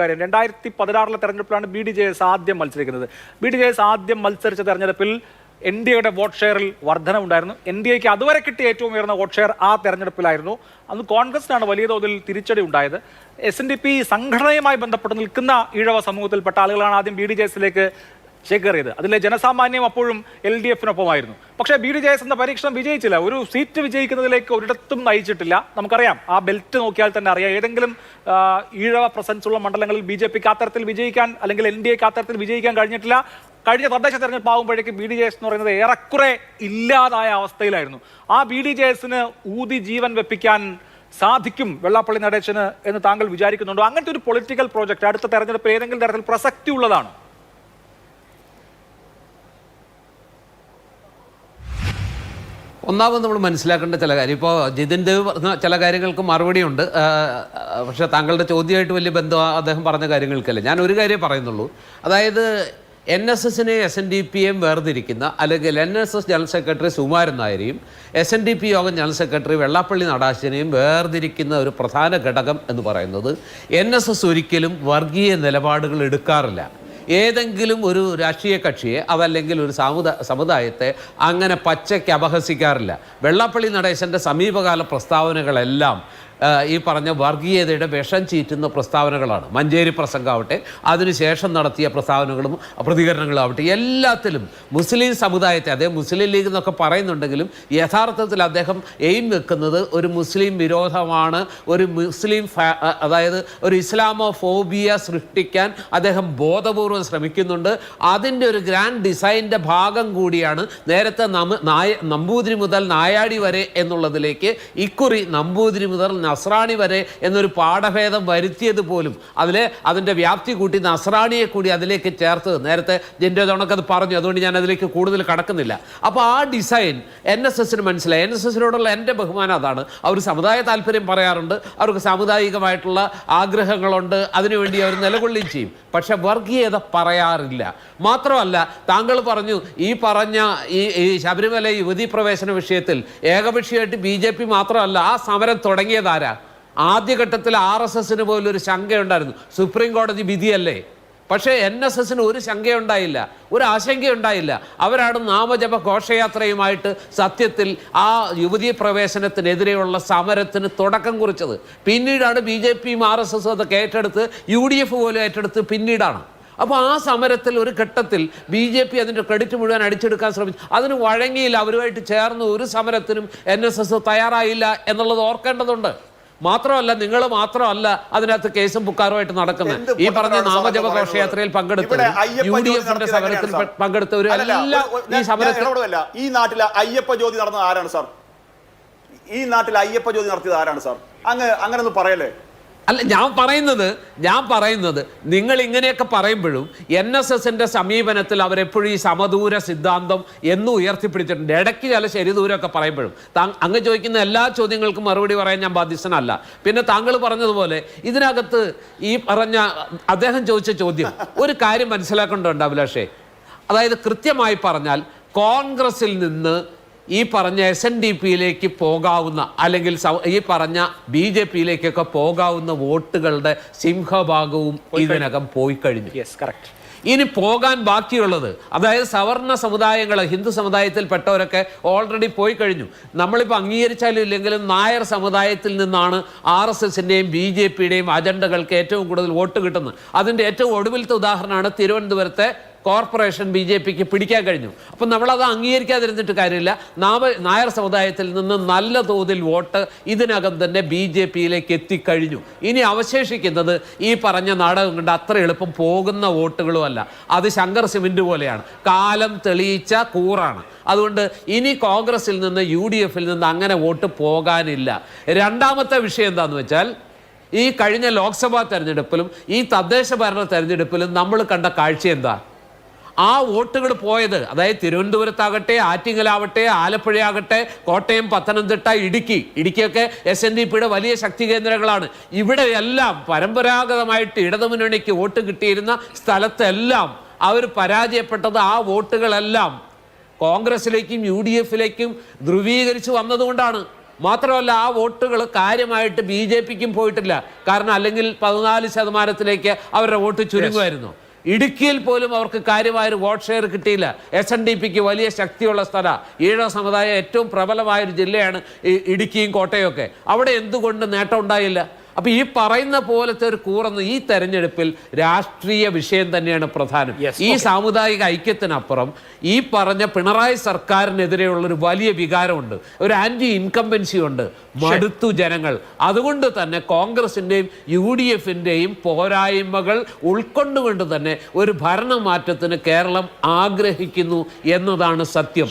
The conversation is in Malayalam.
കാര്യം. രണ്ടായിരത്തി പതിനാറിലെ തെരഞ്ഞെടുപ്പിലാണ് ബി ഡി ജെ എസ് ആദ്യം മത്സരിക്കുന്നത്. ബി ഡി ജെ എസ് ആദ്യം മത്സരിച്ച തെരഞ്ഞെടുപ്പിൽ എൻ ഡി എയുടെ വോട്ട് ഷെയറിൽ വർധനവുണ്ടായിരുന്നു. എൻ ഡി എക്ക് അതുവരെ കിട്ടിയ ഏറ്റവും ഉയർന്ന വോട്ട് ഷെയർ ആ തെരഞ്ഞെടുപ്പിലായിരുന്നു. അന്ന് കോൺഗ്രസിനാണ് വലിയ തോതിൽ തിരിച്ചടി ഉണ്ടായത്. എസ് എൻ ഡി പി സംഘടനയുമായി ബന്ധപ്പെട്ട് നിൽക്കുന്ന ഈഴവ സമൂഹത്തിൽപ്പെട്ട ആളുകളാണ് ആദ്യം ബി ഡി ജെ എസിലേക്ക് ചേക്കേറിയത് അതിലെ ജനസാമാന്യം അപ്പോഴും എൽ ഡി എഫിനൊപ്പമായിരുന്നു. പക്ഷേ ബി ഡി ജെ എസ് എന്ന പരീക്ഷണം വിജയിച്ചില്ല. ഒരു സീറ്റ് വിജയിക്കുന്നതിലേക്ക് ഒരിടത്തും നയിച്ചിട്ടില്ല. നമുക്കറിയാം ആ ബെൽറ്റ് നോക്കിയാൽ തന്നെ അറിയാം. ഏതെങ്കിലും ഈഴവ പ്രസൻസ് ഉള്ള മണ്ഡലങ്ങളിൽ ബി ജെ പിക്ക് അത്തരത്തിൽ വിജയിക്കാൻ അല്ലെങ്കിൽ എൻ ഡി എക്ക് അത്തരത്തിൽ വിജയിക്കാൻ കഴിഞ്ഞിട്ടില്ല. കഴിഞ്ഞ തദ്ദേശ തെരഞ്ഞെടുപ്പ് ആകുമ്പോഴേക്ക് ബി ഡി ജെ എസ് എന്ന് പറയുന്നത് ഏറെക്കുറെ ഇല്ലാതായ അവസ്ഥയിലായിരുന്നു. ആ ബി ഡി ജെ എസിന് ഊതി ജീവൻ വെപ്പിക്കാൻ സാധിക്കും വെള്ളാപ്പള്ളി നടേശന് എന്ന് താങ്കൾ വിചാരിക്കുന്നുണ്ടോ? അങ്ങനത്തെ ഒരു പൊളിറ്റിക്കൽ പ്രോജക്റ്റ് അടുത്ത തെരഞ്ഞെടുപ്പിൽ ഏതെങ്കിലും തരത്തിൽ പ്രസക്തി ഉള്ളതാണ് ഒന്നാമത് നമ്മൾ മനസ്സിലാക്കേണ്ട ചില കാര്യം. ഇപ്പോൾ ജിതിൻ ദേവ് പറഞ്ഞ ചില കാര്യങ്ങൾക്ക് മറുപടിയുണ്ട്. പക്ഷേ താങ്കളുടെ ചോദ്യമായിട്ട് വലിയ ബന്ധം അദ്ദേഹം പറഞ്ഞ കാര്യങ്ങൾക്കല്ല. ഞാൻ ഒരു കാര്യം പറയുന്നുള്ളൂ. അതായത് എൻ എസ് എസിനെ S N D P M വേർതിരിക്കുന്ന അല്ലെങ്കിൽ N S S general secretary Sukumaran നായരെയും S N D P യോഗം ജനറൽ സെക്രട്ടറി വെള്ളാപ്പള്ളി നടാശിനെയും വേർതിരിക്കുന്ന ഒരു പ്രധാന ഘടകം എന്ന് പറയുന്നത് എൻ എസ് എസ് ഒരിക്കലും വർഗീയ നിലപാടുകൾ എടുക്കാറില്ല. ഏതെങ്കിലും ഒരു രാഷ്ട്രീയ കക്ഷിയെ അതല്ലെങ്കിൽ ഒരു സമുദായ സമുദായത്തെ അങ്ങനെ പച്ചയ്ക്ക് അപഹസിക്കാറില്ല. വെള്ളാപ്പള്ളി നടേശന്റെ സമീപകാല പ്രസ്താവനകളെല്ലാം ഈ പറഞ്ഞ വർഗീയതയുടെ വിഷം ചീറ്റുന്ന പ്രസ്താവനകളാണ്. മഞ്ചേരി പ്രസംഗമാവട്ടെ അതിനുശേഷം നടത്തിയ പ്രസ്താവനകളും പ്രതികരണങ്ങളും ആവട്ടെ എല്ലാത്തിലും മുസ്ലിം സമുദായത്തെ അതേ മുസ്ലിം ലീഗ് എന്നൊക്കെ പറയുന്നുണ്ടെങ്കിലും യഥാർത്ഥത്തിൽ അദ്ദേഹം എയിം വെക്കുന്നത് ഒരു മുസ്ലിം വിരോധമാണ് ഒരു മുസ്ലിം അതായത് ഒരു ഇസ്ലാമോ ഫോബിയ സൃഷ്ടിക്കാൻ അദ്ദേഹം ബോധപൂർവം ശ്രമിക്കുന്നുണ്ട്. അതിന്റെ ഒരു ഗ്രാൻഡ് ഡിസൈന്റെ ഭാഗം കൂടിയാണ് നേരത്തെ നമ്പൂതിരി മുതൽ നായാടി വരെ എന്നുള്ളതിലേക്ക് ഇക്കുറി നമ്പൂതിരി മുതൽ നസ്രാണി വരെ എന്നൊരു പാഠഭേദം വരുത്തിയത് പോലും അതിൽ അതിന്റെ വ്യാപ്തി കൂട്ടി നസ്രാണിയെ കൂടി അതിലേക്ക് ചേർത്ത് നേരത്തെ ജിന്റെ തുണക്കത് പറഞ്ഞു അതുകൊണ്ട് ഞാൻ അതിലേക്ക് കൂടുതൽ കടക്കുന്നില്ല. അപ്പോൾ ആ ഡിസൈൻ എൻ എസ് എസിന് മനസ്സിലായി. എൻ എസ് എസിനോടുള്ള എന്റെ ബഹുമാനം അതാണ്. അവർ സമുദായ താല്പര്യം പറയാറുണ്ട്. അവർക്ക് സാമുദായികമായിട്ടുള്ള ആഗ്രഹങ്ങളുണ്ട്. അതിനുവേണ്ടി അവർ നിലകൊള്ളുകയും ചെയ്യും. പക്ഷേ വർഗീയത പറയാറില്ല. മാത്രമല്ല താങ്കൾ പറഞ്ഞു ഈ പറഞ്ഞ ഈ ശബരിമല യുവതി പ്രവേശന വിഷയത്തിൽ ഏകപക്ഷീയമായിട്ട് ബി ജെ പി മാത്രമല്ല ആ സമരം തുടങ്ങിയതാരാ ആദ്യഘട്ടത്തിൽ ആർ എസ് എസിന് പോലും ഒരു ശങ്കയുണ്ടായിരുന്നു. സുപ്രീം കോടതി വിധിയല്ലേ? പക്ഷേ എൻ എസ് എസിന് ഒരു ശങ്കയുണ്ടായില്ല ഒരു ആശങ്കയുണ്ടായില്ല. അവരാണ് നാമജപ ഘോഷയാത്രയുമായിട്ട് സത്യത്തിൽ ആ യുവതീ പ്രവേശനത്തിനെതിരെയുള്ള സമരത്തിന് തുടക്കം കുറിച്ചത്. പിന്നീടാണ് ബി ജെ പിയും ആർ എസ് എസും അതൊക്കെ ഏറ്റെടുത്ത് യു ഡി എഫ് പോലും ഏറ്റെടുത്ത് പിന്നീടാണ്. അപ്പോൾ ആ സമരത്തിൽ ഒരു ഘട്ടത്തിൽ ബി ജെ പി അതിന്റെ ക്രെഡിറ്റ് മുഴുവൻ അടിച്ചെടുക്കാൻ ശ്രമിച്ചു. അതിന് വഴങ്ങിയില്ല അവരുമായിട്ട് ചേർന്ന് ഒരു സമരത്തിനും എൻ എസ് എസ് തയ്യാറായില്ല എന്നുള്ളത് ഓർക്കേണ്ടതുണ്ട്. മാത്രമല്ല നിങ്ങൾ മാത്രമല്ല അതിനകത്ത് കേസും പുക്കാറുമായിട്ട് നടക്കുന്നത്. ഈ പറഞ്ഞ നാമജപ ഘോഷയാത്രയിൽ പങ്കെടുത്ത ഇവിടെ യു ഡി എഫിന്റെ സമരത്തിൽ എല്ലാം ഈ സമരത്തിൽ ഈ നാട്ടിലെ അയ്യപ്പ ജ്യോതി നടന്നത് ആരാണ് സാർ? ഈ നാട്ടിൽ അയ്യപ്പ ജ്യോതി നടത്തിയത് ആരാണ് സാർ? അങ്ങ് അങ്ങനെ ഒന്ന് പറയല്ലേ? അല്ല ഞാൻ പറയുന്നത് ഞാൻ പറയുന്നത് നിങ്ങൾ ഇങ്ങനെയൊക്കെ പറയുമ്പോഴും എൻ എസ് എസിന്റെ സമീപനത്തിൽ അവരെപ്പോഴും ഈ സമദൂര സിദ്ധാന്തം എന്നും ഉയർത്തിപ്പിടിച്ചിട്ടുണ്ട്. ഇടയ്ക്ക് ചില ശരിദൂരമൊക്കെ പറയുമ്പോഴും. താ- അങ്ങ് ചോദിക്കുന്ന എല്ലാ ചോദ്യങ്ങൾക്കും മറുപടി പറയാൻ ഞാൻ ബാധ്യസ്ഥനല്ല. പിന്നെ താങ്കൾ പറഞ്ഞതുപോലെ ഇതിനകത്ത് ഈ പറഞ്ഞ അദ്ദേഹം ചോദിച്ച ചോദ്യം ഒരു കാര്യം മനസ്സിലാക്കേണ്ടതുണ്ട് അഭിലാഷേ. അതായത് കൃത്യമായി പറഞ്ഞാൽ കോൺഗ്രസിൽ നിന്ന് ഈ പറഞ്ഞ എസ് എൻ ഡി പിയിലേക്ക് പോകാവുന്ന അല്ലെങ്കിൽ ഈ പറഞ്ഞ ബി ജെ പിയിലേക്കൊക്കെ പോകാവുന്ന വോട്ടുകളുടെ സിംഹഭാഗവും ഇതിനകം പോയി കഴിഞ്ഞു. ഇനി പോകാൻ ബാക്കിയുള്ളത് അതായത് സവർണ സമുദായങ്ങൾ ഹിന്ദു സമുദായത്തിൽപ്പെട്ടവരൊക്കെ ഓൾറെഡി പോയി കഴിഞ്ഞു. നമ്മളിപ്പോൾ അംഗീകരിച്ചാലും ഇല്ലെങ്കിലും നായർ സമുദായത്തിൽ നിന്നാണ് ആർ എസ് എസിന്റെയും ബി ജെ പിയുടെയും അജണ്ടകൾക്ക് ഏറ്റവും കൂടുതൽ വോട്ട് കിട്ടുന്നത്. അതിന്റെ ഏറ്റവും ഒടുവിലത്തെ ഉദാഹരണമാണ് തിരുവനന്തപുരത്തെ കോർപ്പറേഷൻ ബി ജെ പിക്ക് പിടിക്കാൻ കഴിഞ്ഞു. അപ്പം നമ്മളത് അംഗീകരിക്കാതിരുന്നിട്ട് കാര്യമില്ല. നാമ നായർ സമുദായത്തിൽ നിന്ന് നല്ല തോതിൽ വോട്ട് ഇതിനകം തന്നെ ബി ജെ പിയിലേക്ക് എത്തിക്കഴിഞ്ഞു. ഇനി അവശേഷിക്കുന്നത് ഈ പറഞ്ഞ നാടകം കൊണ്ട് അത്ര എളുപ്പം പോകുന്ന വോട്ടുകളുമല്ല. അത് ശങ്കർ സിമെന്റ് പോലെയാണ്. കാലം തെളിയിച്ച കൂറാണ്. അതുകൊണ്ട് ഇനി കോൺഗ്രസിൽ നിന്ന് യു ഡി എഫിൽ നിന്ന് അങ്ങനെ വോട്ട് പോകാനില്ല. രണ്ടാമത്തെ വിഷയം എന്താണെന്ന് വെച്ചാൽ ഈ കഴിഞ്ഞ ലോക്സഭാ തെരഞ്ഞെടുപ്പിലും ഈ തദ്ദേശ ഭരണ തെരഞ്ഞെടുപ്പിലും നമ്മൾ കണ്ട കാഴ്ച എന്താ? ആ വോട്ടുകൾ പോയത് അതായത് തിരുവനന്തപുരത്താകട്ടെ ആറ്റിങ്ങലാവട്ടെ ആലപ്പുഴയാകട്ടെ കോട്ടയം പത്തനംതിട്ട ഇടുക്കി ഇടുക്കിയൊക്കെ എസ് എൻ ഡി പിയുടെ വലിയ ശക്തി കേന്ദ്രങ്ങളാണ്. ഇവിടെയെല്ലാം പരമ്പരാഗതമായിട്ട് ഇടതുമുന്നണിക്ക് വോട്ട് കിട്ടിയിരുന്ന സ്ഥലത്തെല്ലാം അവർ പരാജയപ്പെട്ടത് ആ വോട്ടുകളെല്ലാം കോൺഗ്രസിലേക്കും യു ഡി എഫിലേക്കും ധ്രുവീകരിച്ച് വന്നതുകൊണ്ടാണ്. മാത്രമല്ല ആ വോട്ടുകൾ കാര്യമായിട്ട് ബി ജെ പിക്കും പോയിട്ടില്ല. കാരണം അല്ലെങ്കിൽ പതിനാല് ശതമാനത്തിലേക്ക് അവരുടെ വോട്ട് ചുരുങ്ങുമായിരുന്നു. ഇടുക്കിയിൽ പോലും അവർക്ക് കാര്യമായൊരു വോട്ട് ഷെയർ കിട്ടിയില്ല. എസ് എൻ ഡി പിക്ക് വലിയ ശക്തിയുള്ള സ്ഥല. ഈഴവ സമുദായം ഏറ്റവും പ്രബലമായൊരു ജില്ലയാണ് ഇടുക്കിയും കോട്ടയമൊക്കെ. അവിടെ എന്തുകൊണ്ട് നേട്ടം ഉണ്ടായില്ല? അപ്പൊ ഈ പറയുന്ന പോലത്തെ ഒരു കൂറന്ന് ഈ തെരഞ്ഞെടുപ്പിൽ രാഷ്ട്രീയ വിഷയം തന്നെയാണ് പ്രധാനം. ഈ സാമുദായിക ഐക്യത്തിനപ്പുറം ഈ പറഞ്ഞ പിണറായി സർക്കാരിനെതിരെയുള്ള ഒരു വലിയ വികാരമുണ്ട്. ഒരു ആന്റി ഇൻകംബൻസി ഉണ്ട്. മടുത്തു ജനങ്ങൾ. അതുകൊണ്ട് തന്നെ കോൺഗ്രസിന്റെയും യു ഡി എഫിന്റെയും പോരായ്മകൾ ഉൾക്കൊണ്ടുകൊണ്ട് തന്നെ ഒരു ഭരണമാറ്റത്തിന് കേരളം ആഗ്രഹിക്കുന്നു എന്നതാണ് സത്യം.